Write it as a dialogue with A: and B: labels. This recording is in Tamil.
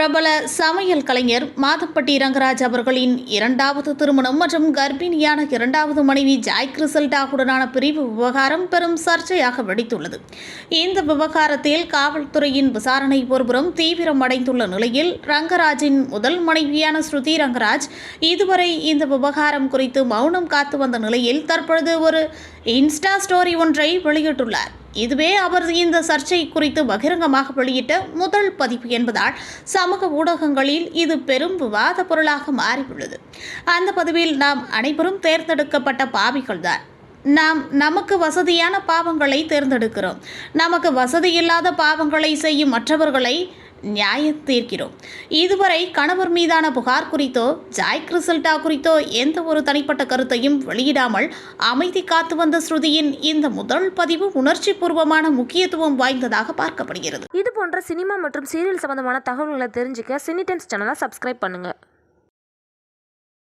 A: பிரபல சமையல் கலைஞர் மாதப்பட்டி ரங்கராஜ் அவர்களின் இரண்டாவது திருமணம் மற்றும் கர்ப்பிணியான இரண்டாவது மனைவி ஜாய் கிறிசல்டாவுடனான பிரிவு விவகாரம் பெரும் சர்ச்சையாக வெடித்துள்ளது. இந்த விவகாரத்தில் காவல்துறையின் விசாரணை ஒருபுறம் தீவிரமடைந்துள்ள நிலையில் ரங்கராஜின் முதல் மனைவியான ஸ்ருதி ரங்கராஜ் இதுவரை இந்த விவகாரம் குறித்து மௌனம் காத்து வந்த நிலையில் தற்பொழுது ஒரு இன்ஸ்டா ஸ்டோரி ஒன்றை வெளியிட்டுள்ளார். இதுவே அவர் இந்த சர்ச்சை குறித்து பகிரங்கமாக வெளியிட்ட முதல் பதிவு என்பதால் சமூக ஊடகங்களில் இது பெரும் விவாத பொருளாக மாறியுள்ளது. அந்த பதிவில் நாம் அனைவரும் தேர்ந்தெடுக்கப்பட்ட பாவிகள்தான் நாம் நமக்கு வசதியான பாவங்களை தேர்ந்தெடுக்கிறோம். நமக்கு வசதி இல்லாத பாவங்களை செய்யும் மற்றவர்களை நியாயம் தீர்க்கிறோம் இதுவரை கணவர் மீதான புகார் குறித்தோ ஜாய் கிறிசல்டா குறித்தோ எந்த ஒரு தனிப்பட்ட கருத்தையும் வெளியிடாமல் அமைதி காத்து வந்த ஸ்ருதியின் இந்த முதல் பதிவு உணர்ச்சி பூர்வமான முக்கியத்துவம் வாய்ந்ததாக பார்க்கப்படுகிறது.
B: இது போன்ற சினிமா மற்றும் சீரியல் சம்பந்தமான தகவல்களை தெரிஞ்சுக்க சினி டைம்ஸ் சேனலை சப்ஸ்கிரைப் பண்ணுங்கள்